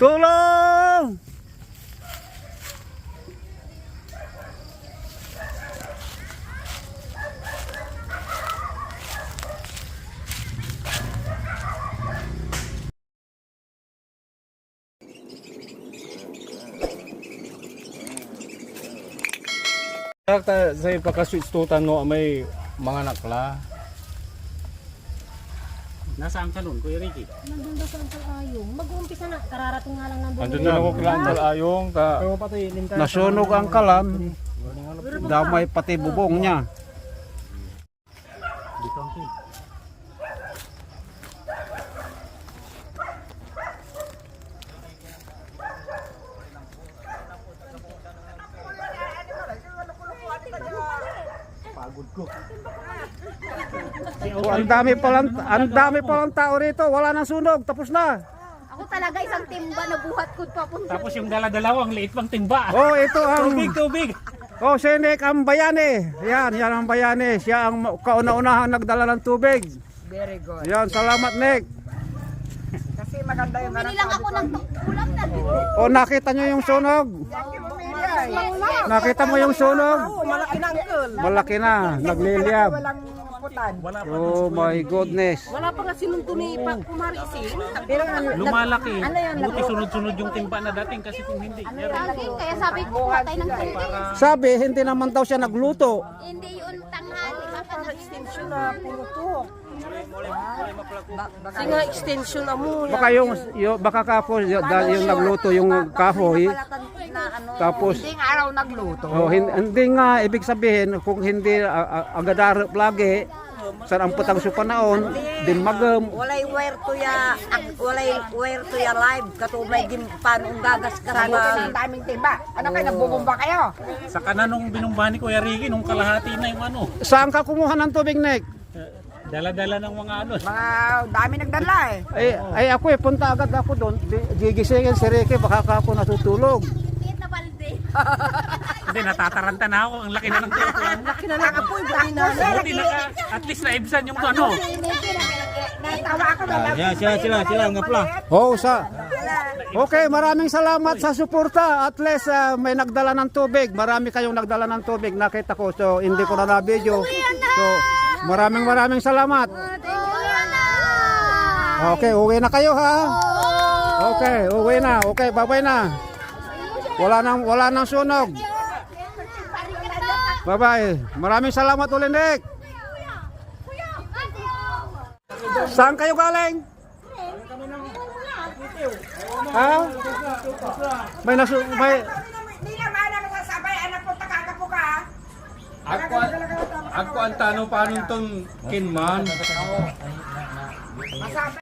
Cố Ta sa pagka-switch tutan no may mga nakla. Nasaan ka nun, Kuya Ricky? Nandun daw sa Uncle Ayong. Mag-uumpisa na. Kararating nga lang nandun. Andun na ako kilantal ayong ka pati. Nasunog ang kalan. Damay pati bubong niya. Oh, ang dami pa lang, ang dami pa lang tao rito. Wala nang sunog. Tapos na. Ako talaga isang timba na buhat ko papunta. Tapos yung dala-dalawang liit pang timba. Oh, ito ang Tubig, tubig. Oh, si Nick ang bayani. Yan, yan ang bayani. Siya ang kauna-unahang nagdala ng tubig. Very good. Yan, salamat Nick. Kasi maganda yung Bumili lang ako ng kulang na. Oh, nakita nyo yung sunog? Nakita mo yung sunog? Malaki na uncle. Malaki na, nagliliyab. Oh my goodness. Wala pa nga sinunto ni Pa Kumarisin. Pero ano, Lumalaki. Ano yan, Buti sunod-sunod yung timba na dating kasi kung hindi. Lagi, kaya sabi ko, patay ng tubig. Sabi, hindi naman daw siya nagluto. Hindi yun tanghali. Baka na extension na puto. Kasi nga extension na mo. Baka yung, yung baka kapos y- dahil yung nagluto yung kahoy. Tapos Ding araw nagluto. oh, hin- hindi nga ibig sabihin kung hindi a- a- agadarap lagi sa ang putang supanaon din magam Walay wire to ya, ak- walay wire to ya live. Katubay din panong gagas ka Sana ba? ang daming timba. Ano kayo, nagbubumba kayo? Sa kanan nung binumbahan ni Kuya Ricky, nung kalahati na yung ano. Saan ka kumuha ng tubig, Nick? Dala-dala ng mga ano. Mga dami nagdala eh. Ay, ay ako eh, punta agad ako doon. Di- Gigisingin si Ricky, baka ka ako natutulog. Hindi, natataranta na ako. Ang laki na ng tiyan ko. Laki na lang po yung dami na. Buti na at least naibsan yung ano. Natawa ako na lang. Yeah, sila, sila, sila, nga pala. Oh, sa... Okay, maraming salamat sa suporta. At least ah, may nagdala ng tubig. Marami kayong nagdala ng tubig. Nakita ko. So, hindi ko na na-video. So, maraming maraming salamat. Okay, uwi na kayo ha. Okay, uwi na. Okay, bye-bye na. Wala nang wala nang sunog. Bye-bye. Maraming salamat ulit, Nick. Saan kayo galing? Ha? May nasu may? Ako ako ang tanong paano tong kinman. Masabi